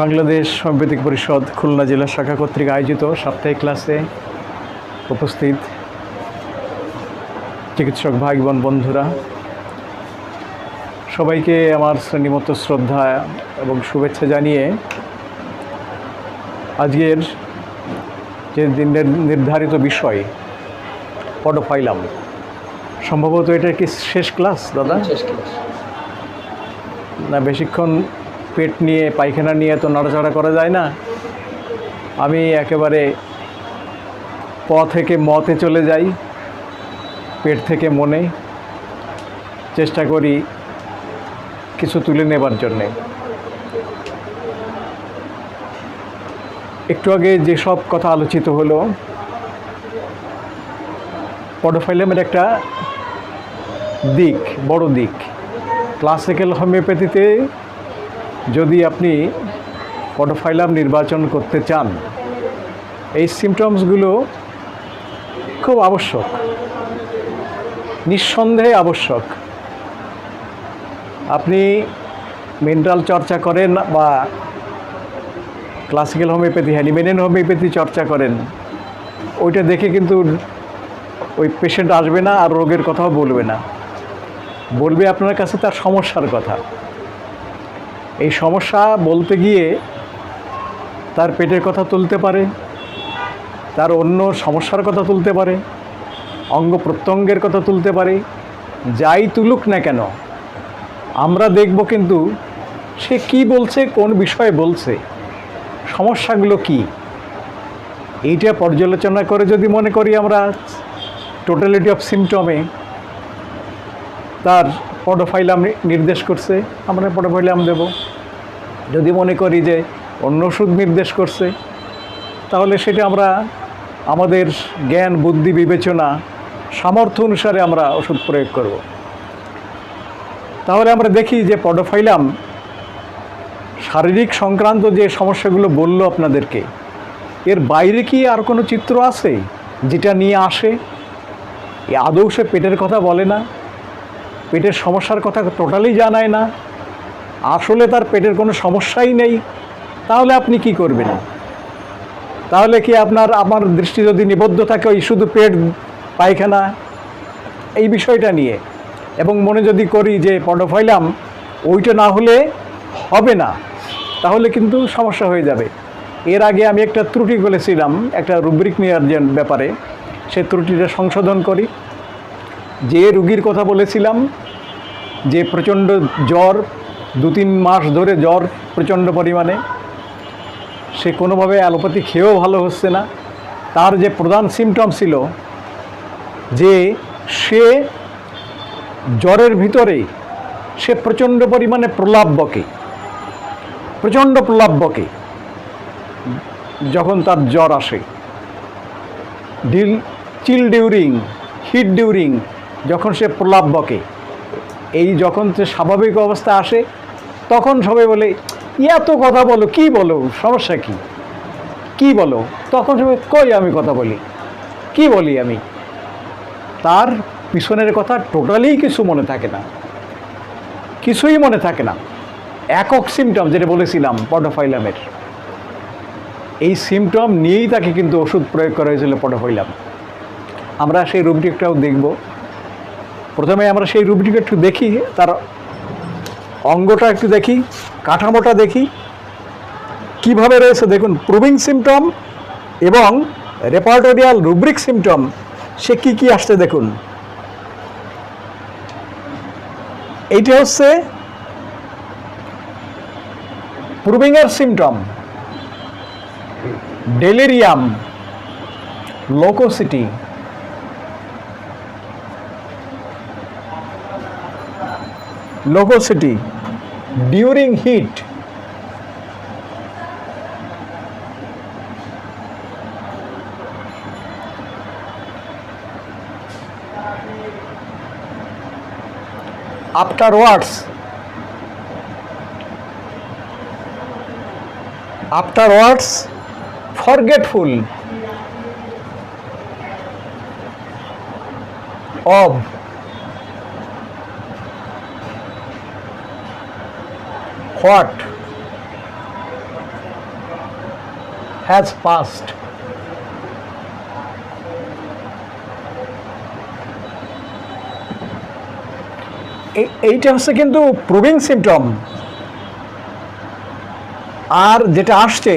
বাংলাদেশ সাম্প্রতিক পরিষদ খুলনা জেলা শাখা কর্তৃক আয়োজিত সাপ্তাহিক ক্লাসে উপস্থিত চিকিৎসক ভাই বোন বন্ধুরা সবাইকে আমার শ্রেণীমত শ্রদ্ধা এবং শুভেচ্ছা জানিয়ে আজকের যে নির্ধারিত বিষয় ফাইলাম সম্ভবত এটা কি শেষ ক্লাস দাদা শেষ ক্লাস না বেশিক্ষণ পেট নিয়ে পায়খানা নিয়ে তো নড়াচড়া করা যায় না আমি একেবারে প থেকে মতে চলে যাই পেট থেকে মনে চেষ্টা করি কিছু তুলে নেবার জন্যে একটু আগে যেসব কথা আলোচিত হলো পডোফাইলামের একটা দিক বড় দিক ক্লাসিক্যাল হোমিওপ্যাথিতে যদি আপনি পটোফাইলাম নির্বাচন করতে চান এই সিমটমসগুলো খুব আবশ্যক নিঃসন্দেহে আবশ্যক আপনি মিনারেল চর্চা করেন বা ক্লাসিক্যাল হোমিওপ্যাথি হ্যানিমেনিয়ান হোমিওপ্যাথি চর্চা করেন ওইটা দেখে কিন্তু ওই পেশেন্ট আসবে না আর রোগের কথাও বলবে না বলবে আপনার কাছে তার সমস্যার কথা এই সমস্যা বলতে গিয়ে তার পেটের কথা তুলতে পারে তার অন্য সমস্যার কথা তুলতে পারে অঙ্গ প্রত্যঙ্গের কথা তুলতে পারে যাই তুলুক না কেন আমরা দেখব কিন্তু সে কি বলছে কোন বিষয়ে বলছে সমস্যাগুলো কি এইটা পর্যালোচনা করে যদি মনে করি আমরা টোটালিটি অফ সিমটমে তার পটোফাইলাম নির্দেশ করছে আমরা পটোফাইলাম দেব যদি মনে করি যে অন্য ওষুধ নির্দেশ করছে তাহলে সেটা আমরা আমাদের জ্ঞান বুদ্ধি বিবেচনা সামর্থ্য অনুসারে আমরা ওষুধ প্রয়োগ করব তাহলে আমরা দেখি যে পডোফাইলাম শারীরিক সংক্রান্ত যে সমস্যাগুলো বলল আপনাদেরকে এর বাইরে কি আর কোনো চিত্র আছে যেটা নিয়ে আসে আদৌ সে পেটের কথা বলে না পেটের সমস্যার কথা টোটালি জানায় না আসলে তার পেটের কোনো সমস্যাই নেই তাহলে আপনি কি করবেন তাহলে কি আপনার আমার দৃষ্টি যদি নিবদ্ধ থাকে ওই শুধু পেট পায়খানা এই বিষয়টা নিয়ে এবং মনে যদি করি যে পন্ডফাইলাম ওইটা না হলে হবে না তাহলে কিন্তু সমস্যা হয়ে যাবে এর আগে আমি একটা ত্রুটি বলেছিলাম একটা রুব্রিক নেওয়ার যে ব্যাপারে সে ত্রুটিটা সংশোধন করি যে রুগীর কথা বলেছিলাম যে প্রচণ্ড জ্বর দু তিন মাস ধরে জ্বর প্রচণ্ড পরিমাণে সে কোনোভাবে অ্যালোপ্যাথি খেয়েও ভালো হচ্ছে না তার যে প্রধান সিমটম ছিল যে সে জ্বরের ভিতরে সে প্রচণ্ড পরিমাণে প্রলাপ বকে প্রচণ্ড প্রলাপ বকে যখন তার জ্বর আসে ডিল চিল ডিউরিং হিট ডিউরিং যখন সে প্রলাপ বকে এই যখন স্বাভাবিক অবস্থা আসে তখন সবাই বলে এত কথা বলো কি বলো সমস্যা কি কি বলো তখন সবাই কই আমি কথা বলি কি বলি আমি তার পিছনের কথা টোটালি কিছু মনে থাকে না কিছুই মনে থাকে না একক সিমটম যেটা বলেছিলাম পটোফাইলামের এই সিমটম নিয়েই তাকে কিন্তু ওষুধ প্রয়োগ করা হয়েছিল পটোফাইলাম আমরা সেই রোগটি একটাও দেখব প্রথমে আমরা সেই রুবিটিকে একটু দেখি তার অঙ্গটা একটু দেখি কাঠামোটা দেখি কিভাবে রয়েছে দেখুন প্রুভিং সিমটম এবং রেপার্টোরিয়াল রুব্রিক সিমটম সে কি কি আসছে দেখুন এইটা হচ্ছে প্রুভিংয়ের symptom delirium loquacity loquacity during heat afterwards afterwards afterwards forgetful of what has passed. এইটা হচ্ছে কিন্তু প্রুভিং সিমটম আর যেটা আসছে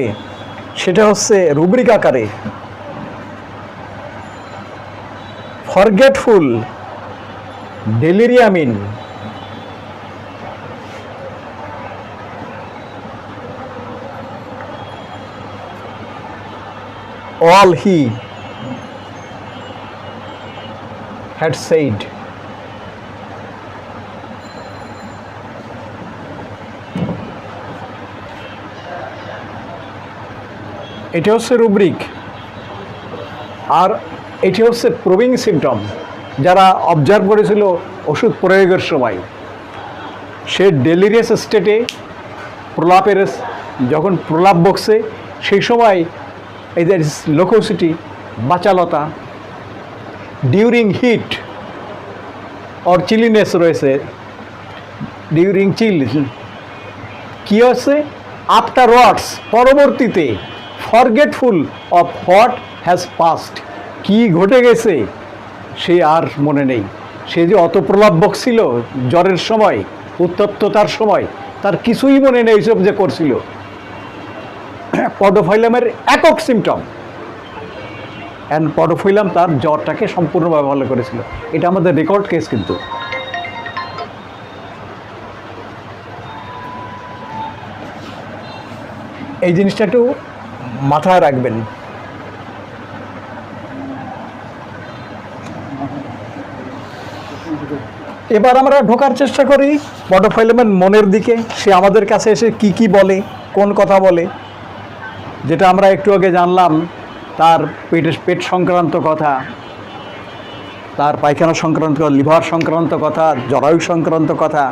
সেটা হচ্ছে রুব্রিক আকারে ফরগেটফুল ডেলিরিয়ামিন all he had said. এটি হচ্ছে রুব্রিক আর এটি হচ্ছে প্রুভিং সিমটম যারা অবজার্ভ করেছিল ওষুধ প্রয়োগের সময় সে ডেলিরিয়াস স্টেটে প্রলাপের যখন প্রলাপ বকছে সেই সময় এদের লোকোসিটি বাচালতা ডিউরিং হিট অর চিলিনেস রয়েছে ডিউরিং চিল কী হচ্ছে আফটার ওয়ার্ডস পরবর্তীতে forgetful of what has passed কি ঘটে গেছে সে আর মনে নেই সে যে অত প্রলাপক ছিল জ্বরের সময় উত্তপ্ততার সময় তার কিছুই মনে নেই সব যে করছিল পডোফাইলামের একক সিমটম অ্যান্ড পডোফাইলাম তার জ্বরটাকে সম্পূর্ণভাবে ভালো করেছিল এটা আমাদের রেকর্ড কেস কিন্তু এই জিনিসটা একটু মাথায় রাখবেন এবার আমরা ঢোকার চেষ্টা করি পডোফাইলামের মনের দিকে সে আমাদের কাছে এসে কি কি বলে কোন কথা বলে যেটা আমরা একটু আগে জানলাম তার পেটের পেট সংক্রান্ত কথা তার পায়খানা সংক্রান্ত কথা লিভার সংক্রান্ত কথা জরায়ু সংক্রান্ত কথা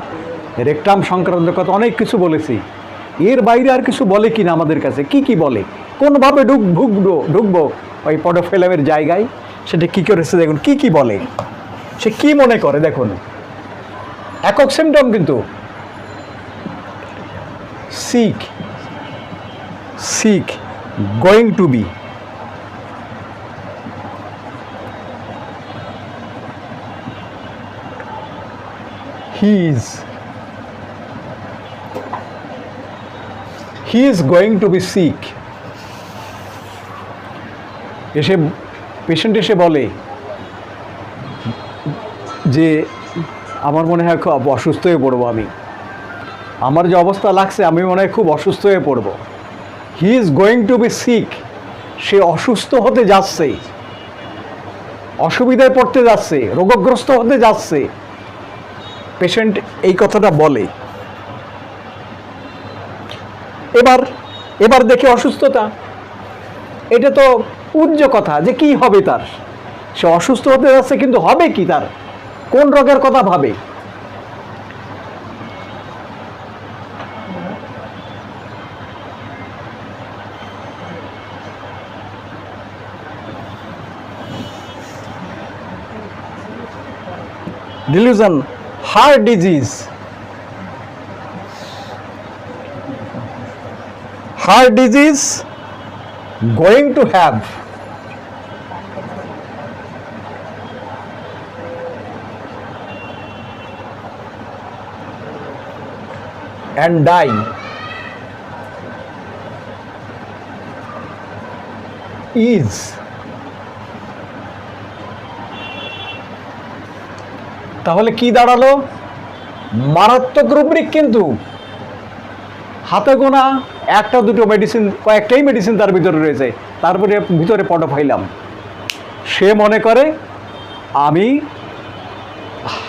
রেকটাম সংক্রান্ত কথা অনেক কিছু বলেছি এর বাইরে আর কিছু বলে কি না আমাদের কাছে কি কি বলে কোনভাবে ঢুক ঢুকবো ঢুকবো ওই পডোফেলামের জায়গায় সেটা কী করেছে দেখুন কি কি বলে সে কি মনে করে দেখুন একক সিমটম কিন্তু শিখ শিখ going to be he is he is going to be sick এসে পেশেন্ট এসে বলে যে আমার মনে হয় খুব অসুস্থ হয়ে পড়বো আমি আমার যে অবস্থা লাগছে আমি মনে হয় খুব অসুস্থ হয়ে পড়বো he is going to be sick সে অসুস্থ হতে যাচ্ছে অসুবিধায় পড়তে যাচ্ছে রোগগ্রস্ত হতে যাচ্ছে পেশেন্ট এই কথাটা বলে এবার এবার দেখে অসুস্থতা এটা তো উজ্জ কথা যে কি হবে তার সে অসুস্থ হতে যাচ্ছে কিন্তু হবে কি তার কোন রোগের কথা ভাবে Delusion, heart disease. Heart disease going to have and die is তাহলে কি দাঁড়ালো মারাত্মক রুব্রিক কিন্তু হাতে গোনা একটা দুটো মেডিসিন কয়েকটাই মেডিসিন তার ভিতরে রয়েছে তারপরে ভিতরে পটো ফাইলাম সে মনে করে আমি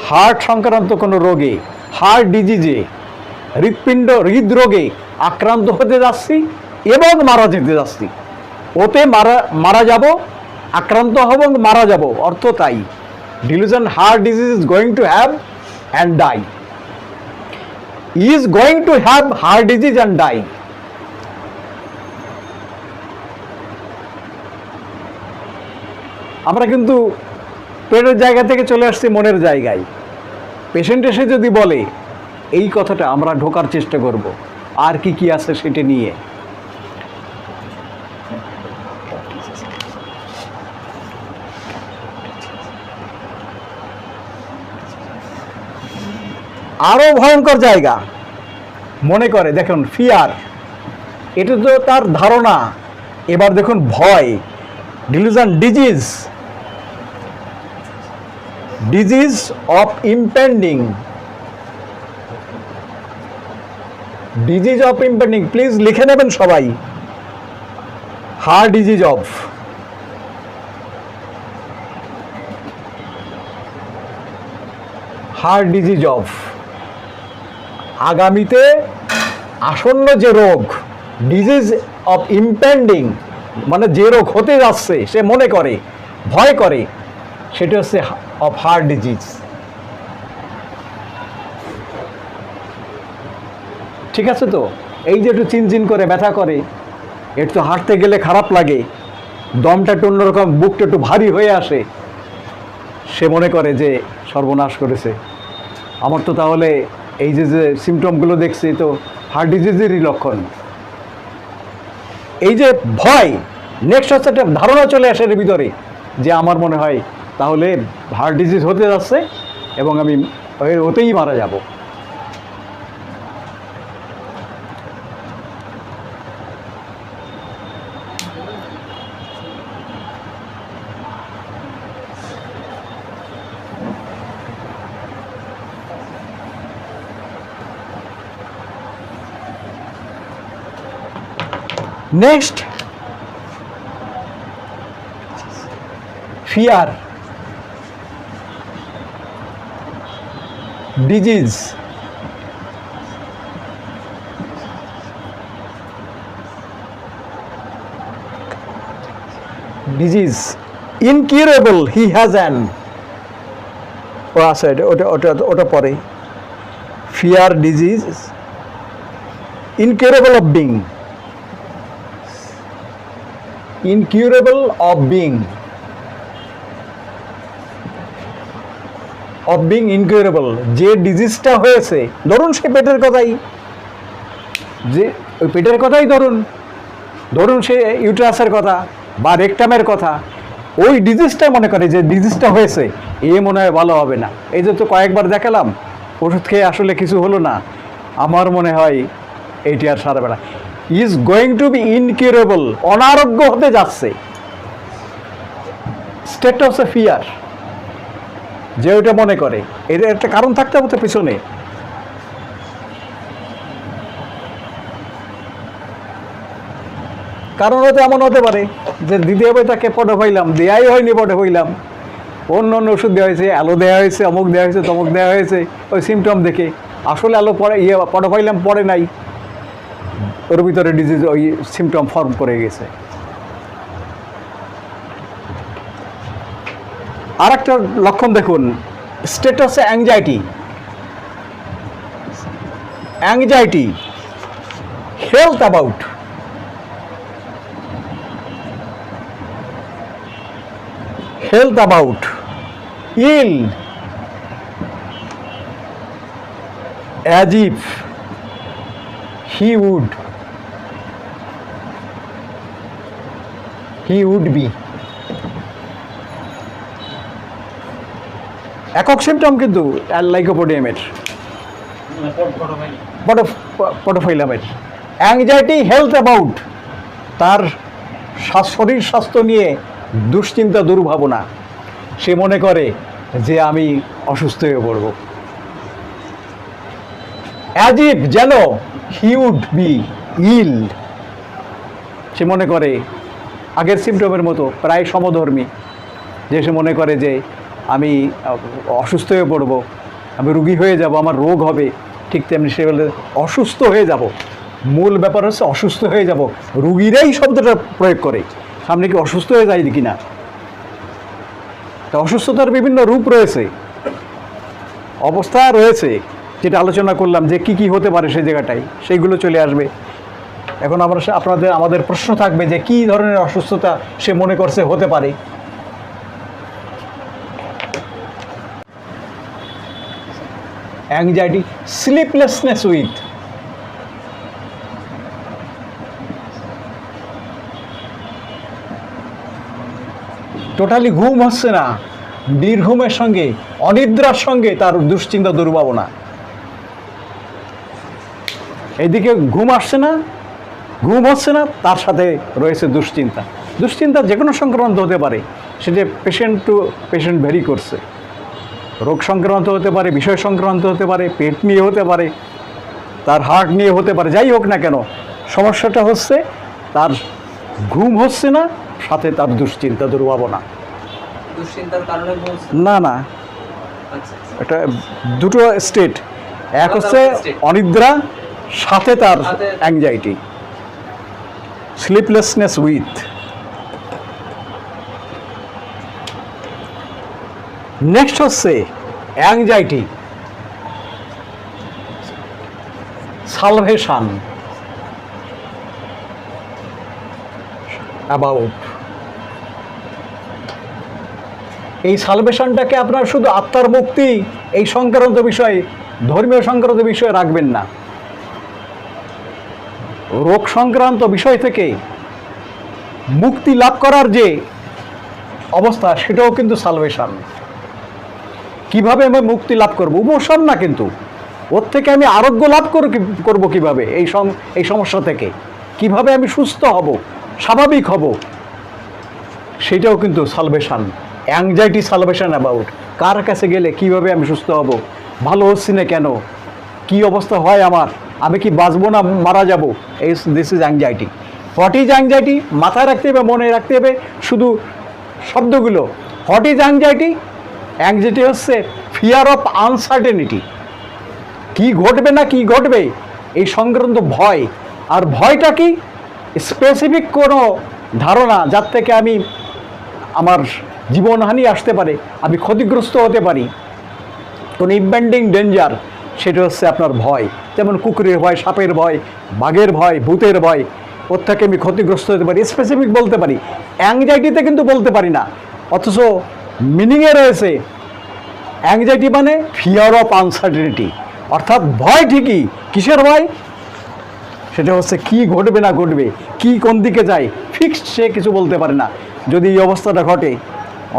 হার্ট সংক্রান্ত কোনো রোগে হার্ট ডিজিজে হৃৎপিণ্ড হৃদরোগে আক্রান্ত হতে যাচ্ছি এবং মারা যেতে যাচ্ছি ওতে মারা মারা যাব আক্রান্ত হব মারা যাব অর্থ তাই delusion heart disease is going to have and die he is going to have heart disease and die আমরা কিন্তু পেটের জায়গা থেকে চলে আসছি মনের জায়গায় পেশেন্ট এসে যদি বলে এই কথাটা আমরা ঢোকার চেষ্টা করব আর কি কি আছে সেটা নিয়ে আরও ভয়ঙ্কর জায়গা মনে করে দেখুন ফিয়ার এটা তো তার ধারণা এবার দেখুন ভয় delusion disease disease of impending disease of impending please লিখে নেবেন সবাই her disease of her disease of আগামীতে আসন্ন যে রোগ ডিজিজ অফ ইম্প্যান্ডিং মানে যে রোগ হতে যাচ্ছে সে মনে করে ভয় করে সেটা হচ্ছে অফ হার্ট ডিজিজ ঠিক আছে তো এই যে একটু চিনচিন করে ব্যথা করে একটু হাঁটতে গেলে খারাপ লাগে দমটা একটু অন্যরকম বুকটা একটু ভারী হয়ে আসে সে মনে করে যে সর্বনাশ করেছে আমার তো তাহলে এই যে যে সিমটমগুলো দেখছি তো হার্ট ডিজিজেরই লক্ষণ এই যে ভয় নেক্সট হচ্ছে একটা ধারণা চলে আসে এর ভিতরে যে আমার মনে হয় তাহলে হার্ট ডিজিজ হতে যাচ্ছে এবং আমি হতেই মারা যাবো next fear disease disease incurable he has an ও আছে আচ্ছা, ওটা ওটা ওটা পরে fear disease incurable of being incurable of being of being incurable যে ডিজিজটা হয়েছে ধরুন সে পেটের কথাই যে ওই পেটের কথাই ধরুন ধরুন সে ইউট্রাসের কথা বা রেকটামের কথা ওই ডিজিজটা মনে করে যে ডিজিজটা হয়েছে এ মনে হয় ভালো হবে না এই যে তো কয়েকবার দেখালাম ওষুধ খেয়ে আসলে কিছু হলো না আমার মনে হয় এইটি আর সারা বেড়া is going to be incurable অনারোগ্য হতে যাচ্ছে স্টেট অফ ফিয়ার যে ওইটা মনে করে এর একটা কারণ থাকতে হবে তো পিছনে কারণ হয়তো এমন হতে পারে যে দিদি হবে তাকে পটে হইলাম দেয়াই হয়নি পটে হইলাম অন্য অন্য ওষুধ দেওয়া হয়েছে আলো দেওয়া হয়েছে অমুক দেওয়া হয়েছে তমুক দেওয়া হয়েছে ওই সিমটম দেখে আসলে আলো পরে ইয়ে পটে হইলাম পরে নাই ওর ভিতরে ডিজিজ ওই সিমটম ফর্ম করে গেছে আর একটা লক্ষণ দেখুন status anxiety anxiety health about health about ill as if he would he would be একক সিমটম কিন্তু লাইকোপোডিয়ামের পটোফাইলামের অ্যাংজাইটি হেলথ অ্যাবাউট তার শরীর স্বাস্থ্য নিয়ে দুশ্চিন্তা দুর্ভাবনা সে মনে করে যে আমি অসুস্থ হয়ে পড়ব অ্যাজ ইফ যেন হিউড বি ইল্ড সে মনে করে আগের সিমটমের মতো প্রায় সমধর্মী যে সে মনে করে যে আমি অসুস্থ হয়ে পড়ব আমি রুগী হয়ে যাব আমার রোগ হবে ঠিক তেমনি সে বলে অসুস্থ হয়ে যাব মূল ব্যাপার হচ্ছে অসুস্থ হয়ে যাব রুগীরাই শব্দটা প্রয়োগ করে সামনে কি অসুস্থ হয়ে যায় কি না তা অসুস্থতার বিভিন্ন রূপ রয়েছে অবস্থা রয়েছে যেটা আলোচনা করলাম যে কি কি হতে পারে সেই জায়গাটায় সেইগুলো চলে আসবে এখন আমরা আপনাদের আমাদের প্রশ্ন থাকবে যে কি ধরনের অসুস্থতা সে মনে করছে হতে পারে অ্যাংজাইটি স্লিপলেসনেস উইথ টোটালি ঘুম হচ্ছে না বীরঘুমের সঙ্গে অনিদ্রার সঙ্গে তার দুশ্চিন্তা দুর্ভাবনা এদিকে ঘুম আসছে না ঘুম হচ্ছে না তার সাথে রয়েছে দুশ্চিন্তা দুশ্চিন্তা যে কোনো সংক্রান্ত হতে পারে সেটা পেশেন্ট টু পেশেন্ট ভেরি করছে রোগ সংক্রান্ত হতে পারে বিষয় সংক্রান্ত হতে পারে পেট নিয়ে হতে পারে তার হার্ট নিয়ে হতে পারে যাই হোক না কেন সমস্যাটা হচ্ছে তার ঘুম হচ্ছে না সাথে তার দুশ্চিন্তা দুর্ভাবনা না না আচ্ছা, আচ্ছা। এটা দুটো স্টেট এক হচ্ছে অনিদ্রা সাথে তার অ্যাংজাইটি স্লিপলেসনেস উইথ নেক্সট হচ্ছে অ্যাংজাইটি সালভেশান অ্যাবাউট এই সালভেশনটাকে আপনার শুধু আত্মার মুক্তি এই সংক্রান্ত বিষয়ে ধর্মীয় সংক্রান্ত বিষয়ে রাখবেন না রোগ সংক্রান্ত বিষয় থেকে মুক্তি লাভ করার যে অবস্থা সেটাও কিন্তু সালভেশন কিভাবে আমি মুক্তি লাভ করব উপশম না কিন্তু ওর থেকে আমি আরোগ্য লাভ করব কিভাবে এই এই সমস্যা থেকে কিভাবে আমি সুস্থ হব স্বাভাবিক হব সেটাও কিন্তু সালভেশন অ্যাংজাইটি সালভেশন অ্যাবাউট কার কাছে গেলে কিভাবে আমি সুস্থ হব ভালো হচ্ছি না কেন কি অবস্থা হয় আমার আমি কি বাঁচবো না মারা যাবো এই this is anxiety what is anxiety মাথায় রাখতে হবে মনে রাখতে হবে শুধু শব্দগুলো হট ইজ অ্যাংজাইটি অ্যাংজাইটি হচ্ছে ফিয়ার অফ আনসার্টেনিটি কি ঘটবে না কি ঘটবে এই সংক্রান্ত ভয় আর ভয়টা কি স্পেসিফিক কোনো ধারণা যার থেকে আমি আমার জীবনহানি আসতে পারে আমি ক্ষতিগ্রস্ত হতে পারি কোনো ইম্পেন্ডিং ডেঞ্জার সেটা হচ্ছে আপনার ভয় যেমন কুকুরের ভয় সাপের ভয় বাঘের ভয় ভূতের ভয় ওর থেকে আমি ক্ষতিগ্রস্ত হতে পারি স্পেসিফিক বলতে পারি অ্যাংজাইটিতে কিন্তু বলতে পারি না অথচ মিনিংয়ে রয়েছে অ্যাংজাইটি মানে ফিয়ার অফ আনসার্টেনিটি অর্থাৎ ভয় ঠিকই কিসের ভয় সেটা হচ্ছে কি ঘটবে না ঘটবে কি কোন দিকে যায় ফিক্সড সে কিছু বলতে পারে না যদি এই অবস্থাটা ঘটে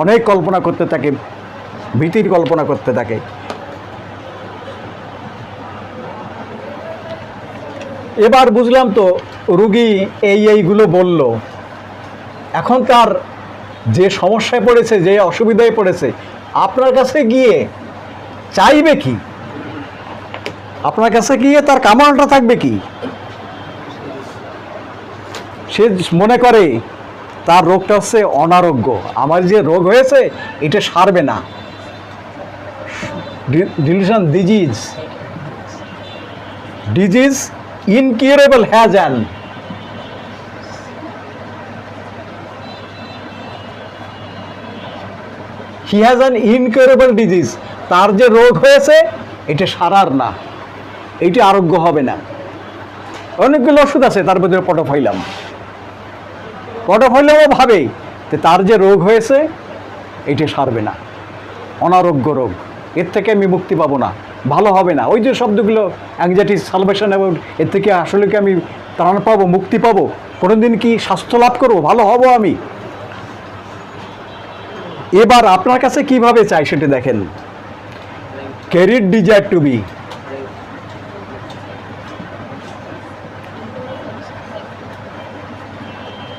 অনেক কল্পনা করতে থাকে ভীতির কল্পনা করতে থাকে এবার বুঝলাম তো রুগী এই এইগুলো বলল এখন তার যে সমস্যায় পড়েছে যে অসুবিধায় পড়েছে আপনার কাছে গিয়ে চাইবে কি আপনার কাছে গিয়ে তার কামনাটা থাকবে কি সে মনে করে তার রোগটা হচ্ছে অনারোগ্য আমার যে রোগ হয়েছে এটা সারবে না delusion disease disease incurable hazel he has an incurable disease তার যে রোগ হয়েছে এটা সারার না এটি আরোগ্য হবে না অনেকগুলো ওষুধ আছে তার ভিতরে পটোফাইলাম পটোফাইলামও ভাবে তার যে রোগ হয়েছে এটি সারবে না অনারোগ্য রোগ এর থেকে আমি মুক্তি পাবো না ভালো হবে না ওই যে শব্দগুলো অ্যাংজাইটি সালভেশন এবং এর থেকে আসলে কি আমি ত্রাণ পাবো মুক্তি পাবো কোনো দিন কি স্বাস্থ্য লাভ করবো ভালো হব আমি এবার আপনার কাছে কিভাবে চাই সেটা দেখেন carried desire to be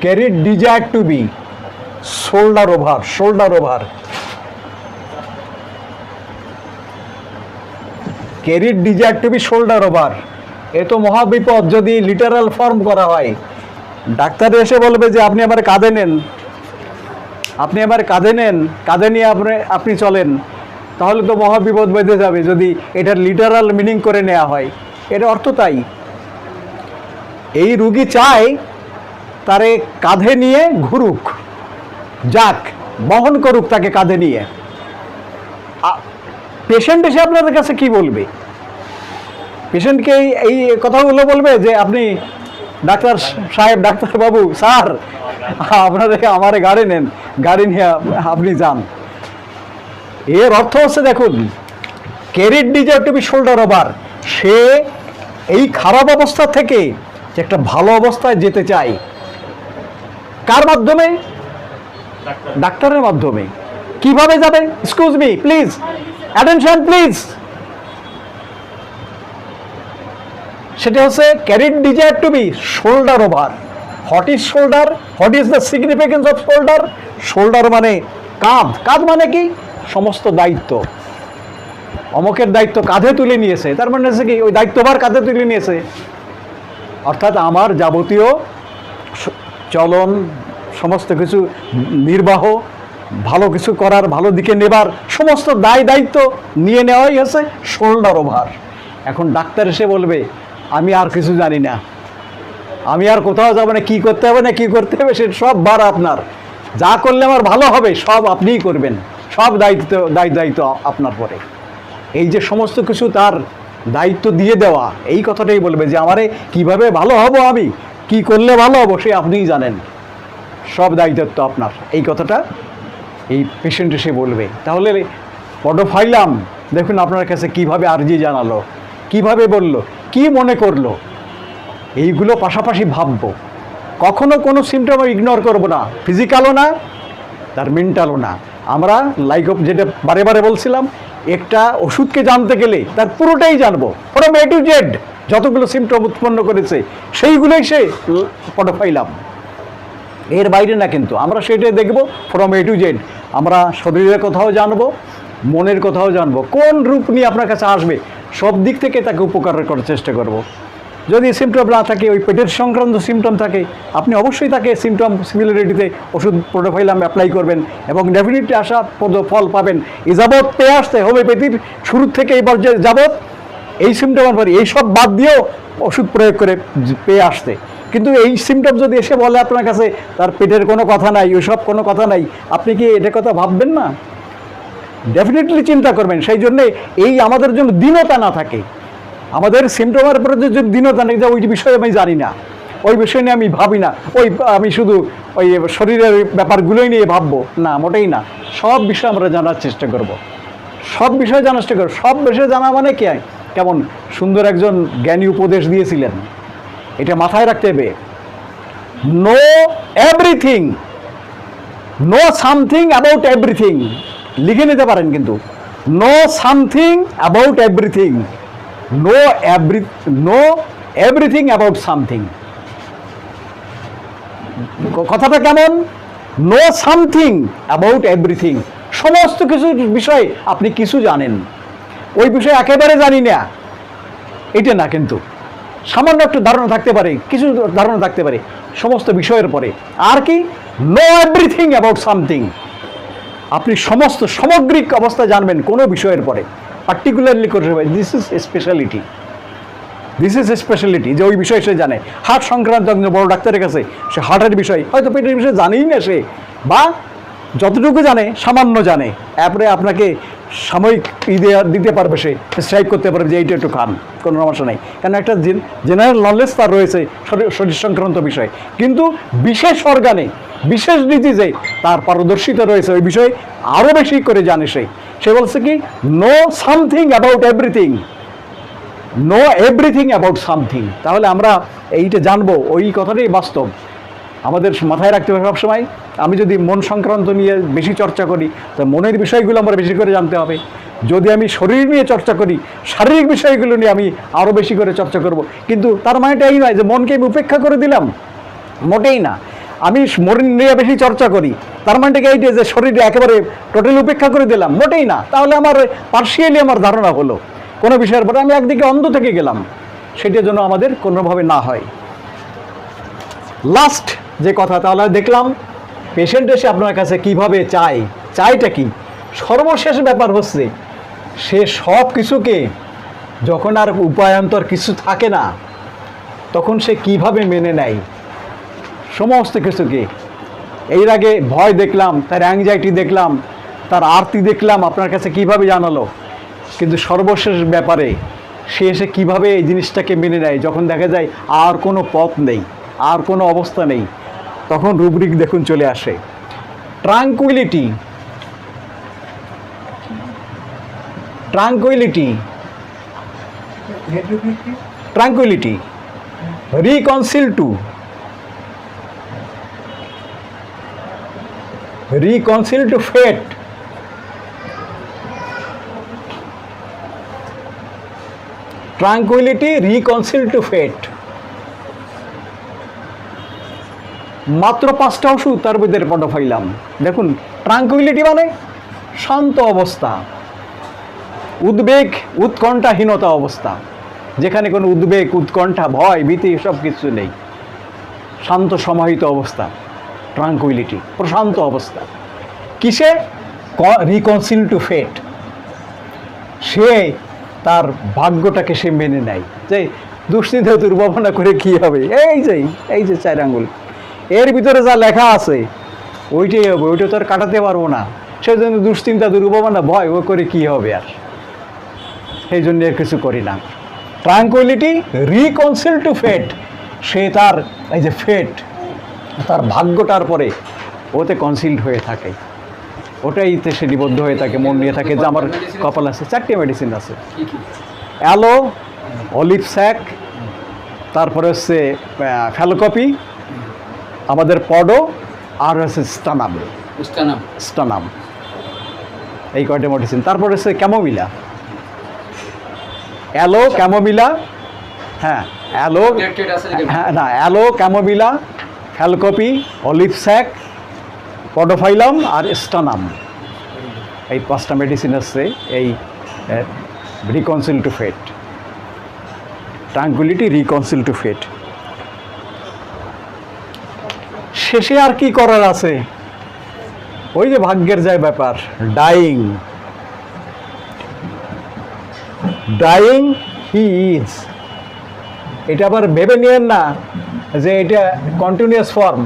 carried desire to be shoulder over shoulder over carried desire to be shoulder over এ তো মহাবিপদ যদি লিটারাল ফর্ম করা হয় ডাক্তার এসে বলবে যে আপনি আবার কাঁধে নেন আপনি আবার কাঁধে নেন কাঁধে নিয়ে আপনি আপনি চলেন তাহলে তো মহাবিপদ বেঁধে যাবে যদি এটার লিটারাল মিনিং করে নেওয়া হয় এর অর্থ তাই এই রুগী চায় তারে কাঁধে নিয়ে ঘুরুক যাক বহন করুক তাকে কাঁধে নিয়ে পেশেন্ট এসে আপনাদের কাছে কি বলবে পেশেন্টকে এই কথাগুলো বলবে যে আপনি ডাক্তার সাহেব ডাক্তারবাবু স্যার আপনারা আমার গাড়ি নেন গাড়ি নিয়ে আপনি যান এর অর্থ হচ্ছে দেখুন carried desire to be shoulder over সে এই খারাপ অবস্থা থেকে একটা ভালো অবস্থায় যেতে চায় কার মাধ্যমে ডাক্তারের মাধ্যমে কিভাবে যাবে excuse me please attention please সেটা হচ্ছে carried desire to be shoulder over what is shoulder what is the significance of shoulder shoulder মানে কাঁধ কাঁধ মানে কি সমস্ত দায়িত্ব অমকের দায়িত্ব কাঁধে তুলে নিয়েছে তার মানে হচ্ছে কি ওই দায়িত্বভার কাঁধে তুলে নিয়েছে অর্থাৎ আমার যাবতীয় চলন সমস্ত কিছু নির্বাহ ভালো কিছু করার ভালো দিকে নেবার সমস্ত দায় দায়িত্ব নিয়ে নেওয়াই হচ্ছে শোল্ডার ওভার এখন ডাক্তার এসে বলবে আমি আর কিছু জানি না আমি আর কোথাও যাবো না কী করতে হবে না কী করতে হবে সে সব বার আপনার যা করলে আমার ভালো হবে সব আপনিই করবেন সব দায়িত্ব দায় দায়িত্ব আপনার পরে এই যে সমস্ত কিছু তার দায়িত্ব দিয়ে দেওয়া এই কথাটাই বলবে যে আমারে কিভাবে ভালো হব আমি কি করলে ভালো হবো সে আপনিই জানেন সব দায়িত্ব আপনার এই কথাটা এই পেশেন্ট এসে বলবে তাহলে ফাইলাম দেখুন আপনার কাছে কিভাবে আর্জি জানালো কিভাবে বলল কি মনে করলো এইগুলো পাশাপাশি ভাবব কখনো কোনো সিমটম ইগনোর করব না ফিজিক্যালও না তার মেন্টালও না আমরা লাইক যেটা বারে বারে বলছিলাম একটা ওষুধকে জানতে গেলে তার পুরোটাই জানবো ফ্রম এ টু জেড যতগুলো সিমটম উৎপন্ন করেছে সেইগুলোই সে ফাইলাম এর বাইরে না কিন্তু আমরা সেটাই দেখব ফ্রম এ টু জেড আমরা শরীরের কথাও জানব মনের কথাও জানব কোন রূপ নিয়ে আপনার কাছে আসবে সব দিক থেকে তাকে উপকার করার চেষ্টা করব। যদি সিমটম না থাকে ওই পেটের সংক্রান্ত সিমটম থাকে আপনি অবশ্যই তাকে সিমটম সিমিলারিটিতে ওষুধ প্রোটোফাইল আমি অ্যাপ্লাই করবেন এবং ডেফিনেটলি আসা ফল পাবেন এই যাবৎ পেয়ে আসতে হোমিওপ্যাথির শুরু থেকে এবার যে যাবৎ এই সিমটম পরে সব বাদ দিয়েও ওষুধ প্রয়োগ করে পেয়ে আসতে কিন্তু এই সিমটম যদি এসে বলে আপনার কাছে তার পেটের কোনো কথা নাই ওসব কোনো কথা নাই আপনি কি এটা কথা ভাববেন না ডেফিনেটলি চিন্তা করবেন সেই জন্যে এই আমাদের জন্য দীনতা না থাকে আমাদের সিমটমের উপরে যে দীনতা নেই যে ওই বিষয়ে আমি জানি না ওই বিষয় নিয়ে আমি ভাবি না ওই আমি শুধু ওই শরীরের ব্যাপারগুলোই নিয়ে ভাববো না মোটেই না সব বিষয় আমরা জানার চেষ্টা করব। সব বিষয় জানার চেষ্টা করব সব বিষয জানার চেষ্টা করব সব বিষয়ে জানা মানে কে কেমন সুন্দর একজন জ্ঞানী উপদেশ দিয়েছিলেন এটা মাথায় রাখতে হবে know everything know something about everything লিখে নিতে পারেন কিন্তু know something about everything know every know everything about something কথাটা কেমন নো সামথিং অ্যাবাউট এভরিথিং সমস্ত কিছু বিষয়ে আপনি কিছু জানেন ওই বিষয়ে একেবারে জানি না এটা না কিন্তু সামান্য একটু ধারণা থাকতে পারে কিছু ধারণা থাকতে পারে সমস্ত বিষয়ের পরে আর কি নো এভরিথিং অ্যাবাউট সামথিং আপনি সমস্ত সামগ্রিক অবস্থা জানবেন কোনো বিষয়ের পরে পার্টিকুলারলি করতে হবে this is speciality this is speciality যে ওই বিষয়ে সে জানে হার্ট সংক্রান্ত একজন বড় ডাক্তারের কাছে সে হার্টের বিষয় হয়তো পেটের বিষয়ে জানেই না সে বা যতটুকু জানে সামান্য জানে এরপরে আপনাকে সাময়িক ইদে দিতে পারবে সে স্ট্রাইক করতে পারবে যে এইটা একটু খান কোনো সমস্যা নেই কেন একটা জেনারেল নলেজ তার রয়েছে শরীর সংক্রান্ত বিষয় কিন্তু বিশেষ অর্গানে বিশেষ ডিজিজে তার পারদর্শিতা রয়েছে ওই বিষয়ে আরও বেশি করে জানে সে সে বলছে কি know something about everything know everything about something তাহলে আমরা এইটা জানবো ওই কথাটাই বাস্তব আমাদের মাথায় রাখতে হবে সবসময় আমি যদি মন সংক্রান্ত নিয়ে বেশি চর্চা করি তো মনের বিষয়গুলো আমার বেশি করে জানতে হবে যদি আমি শরীর নিয়ে চর্চা করি শারীরিক বিষয়গুলো নিয়ে আমি আরও বেশি করে চর্চা করব। কিন্তু তার মানেটা এই নয় যে মনকে আমি উপেক্ষা করে দিলাম মোটেই না আমি মরিন নিয়ে বেশি চর্চা করি তার কি এইটাই যে শরীরে একেবারে টোটাল উপেক্ষা করে দিলাম মোটেই না তাহলে আমার পার্সিয়ালি আমার ধারণা হলো কোনো বিষয়ের পরে আমি একদিকে অন্ধ থেকে গেলাম সেটা যেন আমাদের কোনোভাবে না হয় লাস্ট যে কথা তাহলে দেখলাম পেশেন্ট এসে আপনার কাছে কিভাবে চায় চাইটা কি সর্বশেষ ব্যাপার হচ্ছে সে সব কিছুকে যখন আর উপায়ান্তর কিছু থাকে না তখন সে কিভাবে মেনে নেয় সমস্ত কিছুকে এর আগে ভয় দেখলাম তার অ্যাংজাইটি দেখলাম তার আরতি দেখলাম আপনার কাছে কিভাবে জানালো কিন্তু সর্বশেষ ব্যাপারে সে এসে কীভাবে এই জিনিসটাকে মেনে নেয় যখন দেখা যায় আর কোনো পথ নেই আর কোনো অবস্থা নেই তখন রুব্রিক দেখুন চলে আসে tranquillity tranquillity tranquillity reconcile to reconcile to fate tranquillity reconcile to fate মাত্র পাঁচটা ওষুধ তার বেদের রেপোর্ট ফাইলাম দেখুন ট্রাঙ্কুইলিটি মানে শান্ত অবস্থা উদ্বেগ উৎকণ্ঠাহীনতা অবস্থা যেখানে কোনো উদ্বেগ উৎকণ্ঠা ভয় ভীতি সব কিছু নেই শান্ত সমাহিত অবস্থা ট্রাঙ্কুইলিটি প্রশান্ত অবস্থা কিসে রিকনসিল টু ফেট সে তার ভাগ্যটাকে সে মেনে নেয় যে দুশ্চিন্তা দুর্ভাবনা করে কী হবে এই যে এই যে চার আঙ্গুল এর ভিতরে যা লেখা আছে ওইটাই হবে ওইটা তো আর কাটাতে পারবো না সেই জন্য দুশ্চিন্তা দুর্ভাবনা ভয় ও করে কি হবে আর সেই জন্য আর কিছু করি না ট্রাঙ্কুইলিটি রিকনসিল টু ফেট সে তার এই যে ফেট তার ভাগ্যটার পরে ওতে কনসিল্ড হয়ে থাকে তে সে নিবদ্ধ হয়ে থাকে মন নিয়ে থাকে যে আমার কপাল আছে চারটে মেডিসিন আছে অ্যালো অলিভ স্যাক তারপরে হচ্ছে ফ্যালোকপি আমাদের পডো আর হচ্ছে স্টানাম স্টানাম এই কয়টা মেডিসিন তারপর হচ্ছে ক্যামোমিলা অ্যালো ক্যামোমিলা হ্যাঁ অ্যালো হ্যাঁ না অ্যালো ক্যামোমিলা ফ্যালকপি স্যাক পডোফাইলাম আর স্টানাম এই পাঁচটা মেডিসিন আছে এই reconcile to fate tranquillity reconcile to fate শেষে আর কি করার আছে ওই যে ভাগ্যের যায় ব্যাপার ডাইং ডাইং হি ইজ এটা আবার ভেবে নিয়েন না যে এটা কন্টিনিউয়াস ফর্ম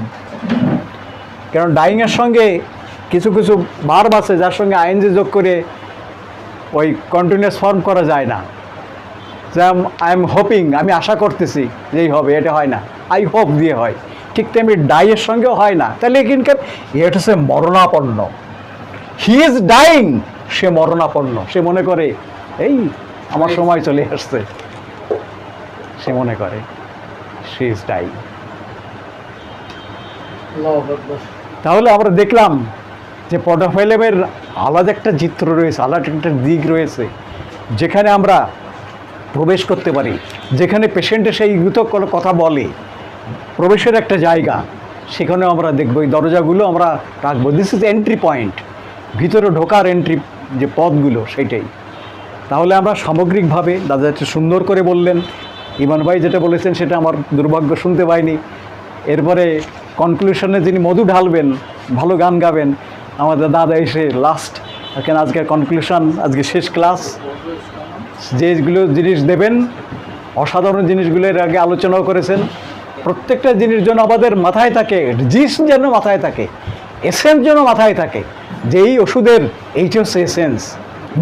কারণ ডাইংয়ের সঙ্গে কিছু কিছু ভার্ব আছে যার সঙ্গে আইএনজি যোগ করে ওই কন্টিনিউয়াস ফর্ম করা যায় না যেমন আই এম হোপিং আমি আশা করতেছি যেই হবে এটা হয় না আই হোপ দিয়ে হয় ঠিক তেমনি ডাইয়ের সঙ্গেও হয় না তাহলে এখানকার এটা সে মরণাপন্ন হি ইজ ডাইং সে মরণাপন্ন সে মনে করে এই আমার সময় চলে আসছে সে মনে করে সে ইজ ডাইং তাহলে আমরা দেখলাম যে পটোফাইলেমের আলাদা একটা চিত্র রয়েছে আলাদা একটা দিক রয়েছে যেখানে আমরা প্রবেশ করতে পারি যেখানে পেশেন্টের সেই কথা বলে প্রবেশের একটা জায়গা সেখানে আমরা দেখবো এই দরজাগুলো আমরা রাখবো দিস ইজ এন্ট্রি পয়েন্ট ভিতরে ঢোকার এন্ট্রি যে পথগুলো সেটাই তাহলে আমরা সামগ্রিকভাবে দাদা একটু সুন্দর করে বললেন ইমান ভাই যেটা বলেছেন সেটা আমার দুর্ভাগ্য শুনতে পাইনি এরপরে কনক্লুশনে যিনি মধু ঢালবেন ভালো গান গাবেন আমাদের দাদা এসে লাস্ট কেন আজকে কনক্লুশন আজকে শেষ ক্লাস যেগুলো জিনিস দেবেন অসাধারণ জিনিসগুলো এর আগে আলোচনাও করেছেন প্রত্যেকটা জিনিস যেন আমাদের মাথায় থাকে জিস যেন মাথায় থাকে এসেন্স যেন মাথায় থাকে যে এই ওষুধের এইটি হচ্ছে এসেন্স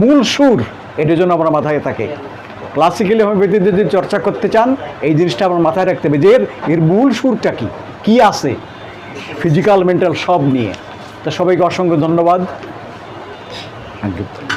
মূল সুর এটি যেন আমার মাথায় থাকে ক্লাসিক্যাল হোমিওপ্যাথি যদি চর্চা করতে চান এই জিনিসটা আমার মাথায় রাখতে হবে যে এর মূল সুরটা কী কী আছে ফিজিক্যাল মেন্টাল সব নিয়ে তা সবাইকে অসংখ্য ধন্যবাদ থ্যাংক ইউ